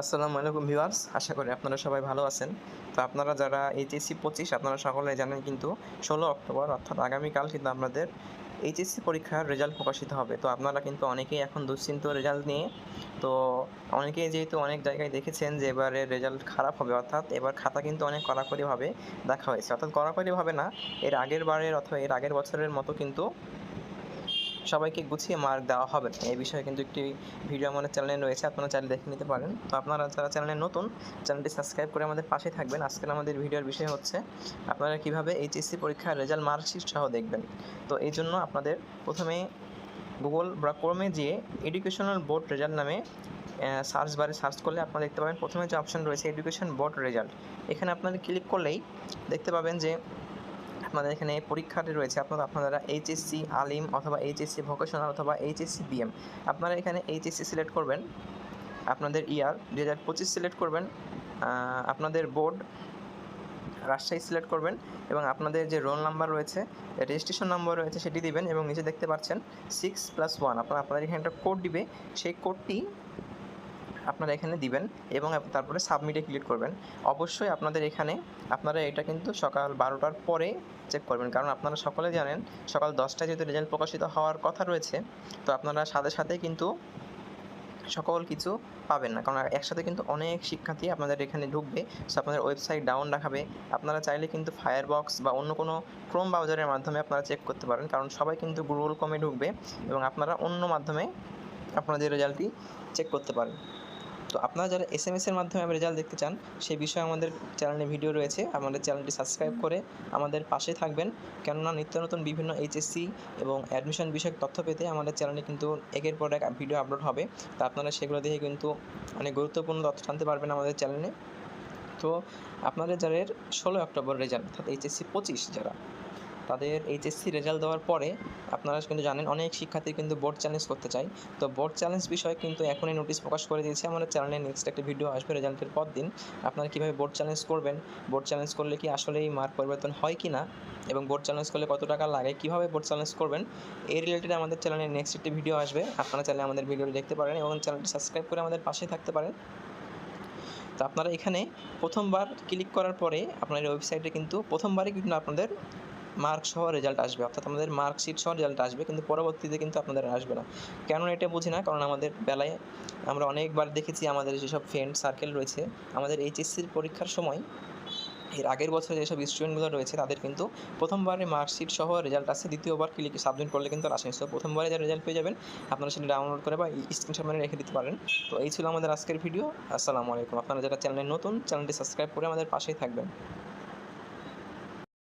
আসসালামু আলাইকুম ভিউয়ার্স, আশা করি আপনারা সবাই ভালো আছেন। তো আপনারা যারা এইচএসসি পঁচিশ, আপনারা সকলে জানেন কিন্তু ষোলো অক্টোবর, অর্থাৎ আগামীকাল কিন্তু আপনাদের এইচএসসি পরীক্ষার রেজাল্ট প্রকাশিত হবে। তো আপনারা কিন্তু অনেকেই এখন দুশ্চিন্ত রেজাল্ট নিয়ে, তো অনেকেই যেহেতু অনেক জায়গায় দেখেছেন যে এবারে রেজাল্ট খারাপ হবে, অর্থাৎ এবার খাতা কিন্তু অনেক কড়াকড়িভাবে দেখা হয়েছে। অর্থাৎ কড়াকড়িভাবে না, এর আগের বারের অথবা এর আগের বছরের মতো কিন্তু সবাইকে গুছিয়ে মার্ক দেওয়া হবে। এই বিষয়ে কিন্তু একটি ভিডিও আমাদের চ্যানেলে রয়েছে, আপনারা চাইলে দেখে নিতে পারেন। তো আপনারা যারা চ্যানেলে নতুন চ্যানেলটি সাবস্ক্রাইব করে আমাদের পাশে থাকবেন। আজকের আমাদের ভিডিওর বিষয় হচ্ছে, আপনারা কীভাবে এইচএসসি পরীক্ষার রেজাল্ট মার্কশিট সহ দেখবেন। তো এই জন্য আপনাদের প্রথমে গুগল বা ক্রমে গিয়ে এডুকেশনাল বোর্ড রেজাল্ট নামে সার্চ বারে সার্চ করলে আপনারা দেখতে পাবেন, প্রথমে যে অপশন রয়েছে এডুকেশন বোর্ড রেজাল্ট এখানে আপনারা ক্লিক করলেই দেখতে পাবেন যে আপনাদের এখানে পরীক্ষাটি রয়েছে। আপনারা আপনারা এইচএসসি আলিম অথবা এইচএসসি ভোকেশনাল অথবা এইচএসসি বিএম আপনারা এখানে এইচএসসি সিলেক্ট করবেন। আপনাদের ইয়ার দু হাজার পঁচিশ সিলেক্ট করবেন। আপনাদের বোর্ড রাজশাহী সিলেক্ট করবেন এবং আপনাদের যে রোল নাম্বার রয়েছে রেজিস্ট্রেশন নাম্বার রয়েছে সেটি দিবেন এবং নিচে দেখতে পাচ্ছেন সিক্স প্লাস ওয়ান আপনার, আপনাদের এখানে একটা কোড দিবে। সেই কোডটি আপনারা এখানে দিবেন এবং তারপরে সাবমিটে ক্লিক করবেন। অবশ্যই আপনাদের এখানে আপনারা এটা কিন্তু সকাল বারোটার পরে চেক করবেন। কারণ আপনারা সকলে জানেন, সকাল দশটায় যেহেতু রেজাল্ট প্রকাশিত হওয়ার কথা রয়েছে, তো আপনারা সাথে সাথে কিন্তু সকল কিছু পাবেন না। কারণ একসাথে কিন্তু অনেক শিক্ষার্থী আপনাদের এখানে ঢুকবে সো আপনাদের ওয়েবসাইট ডাউন রাখাবে আপনারা চাইলে কিন্তু ফায়ার বক্স বা অন্য কোনো ক্রোম ব্রাউজারের মাধ্যমে আপনারা চেক করতে পারেন। কারণ সবাই কিন্তু গুগল কমে ঢুকবে এবং আপনারা অন্য মাধ্যমে আপনাদের রেজাল্টটি চেক করতে পারেন। তো আপনারা যারা এস এম এসের মাধ্যমে রেজাল্ট দেখতে চান, সেই বিষয়ে আমাদের চ্যানেলে ভিডিও রয়েছে, আমাদের চ্যানেলটি সাবস্ক্রাইব করে আমাদের পাশে থাকবেন। কেননা নিত্য নতুন বিভিন্ন এইচএসসি এবং অ্যাডমিশন বিষয়ক তথ্য পেতে আমাদের চ্যানেলে কিন্তু একের পর এক ভিডিও আপলোড হবে। তা আপনারা সেগুলো দেখে কিন্তু অনেক গুরুত্বপূর্ণ তথ্য জানতে পারবেন আমাদের চ্যানেলে তো আপনাদের যাদের ষোলোই অক্টোবর রেজাল্ট অর্থাৎ এইচএসসি পঁচিশ যারা তাদের এইচএসসি রেজাল্ট দেওয়ার পরে আপনারা কিন্তু জানেন অনেক শিক্ষার্থী কিন্তু বোর্ড চ্যালেঞ্জ করতে চায়। তো বোর্ড চ্যালেঞ্জ বিষয়ে কিন্তু এখনই নোটিশ প্রকাশ করে দিয়েছে। আমাদের চ্যানেলে নেক্সট একটা ভিডিও আসবে রেজাল্টের পর দিন। আপনারা কীভাবে বোর্ড চ্যালেঞ্জ করবেন? বোর্ড চ্যালেঞ্জ করলে কি আসলেই মার্ক পরিবর্তন হয় কি না এবং বোর্ড চ্যালেঞ্জ করলে কত টাকা লাগে? কীভাবে বোর্ড চ্যালেঞ্জ করবেন? এই রিলেটেড আমাদের চ্যানেলে নেক্সট একটি ভিডিও আসবে। আপনারা চাইলে আমাদের ভিডিওটি দেখতে পারেন এবং চ্যানেলটি সাবস্ক্রাইব করে আমাদের পাশে থাকতে পারেন। তো আপনারা এখানে প্রথমবার ক্লিক করার পরে আপনার ওয়েবসাইটে কিন্তু প্রথমবারই কিন্তু আপনাদের মার্ক সহ রেজাল্ট আসবে। অর্থাৎ আমাদের মার্কশিট সহ রেজাল্ট আসবে, কিন্তু পরবর্তীতে কিন্তু আপনাদের আসবে না। কেন এটা বুঝি না, কারণ আমাদের বেলায় আমরা অনেকবার দেখেছি আমাদের যেসব ফ্রেন্ড সার্কেল রয়েছে, আমাদের এইচএসসির পরীক্ষার সময় এর আগের বছরে যেসব স্টুডেন্টগুলো রয়েছে, তাদের কিন্তু প্রথমবারে মার্কশিট সহ রেজাল্ট আসছে, দ্বিতীয়বার ক্লিক সাবমিট করলে কিন্তু আর আসেনি। সো প্রথমবারে যা রেজাল্ট পেয়ে যাবেন, আপনারা সেটা ডাউনলোড করে বা স্ক্রিনশট মেরে রেখে দিতে পারেন। তো এই ছিল আমাদের আজকের ভিডিও আসসালামু আলাইকুম। আপনারা যারা চ্যানেলে নতুন চ্যানেলটি সাবস্ক্রাইব করে আমাদের পাশেই থাকবেন।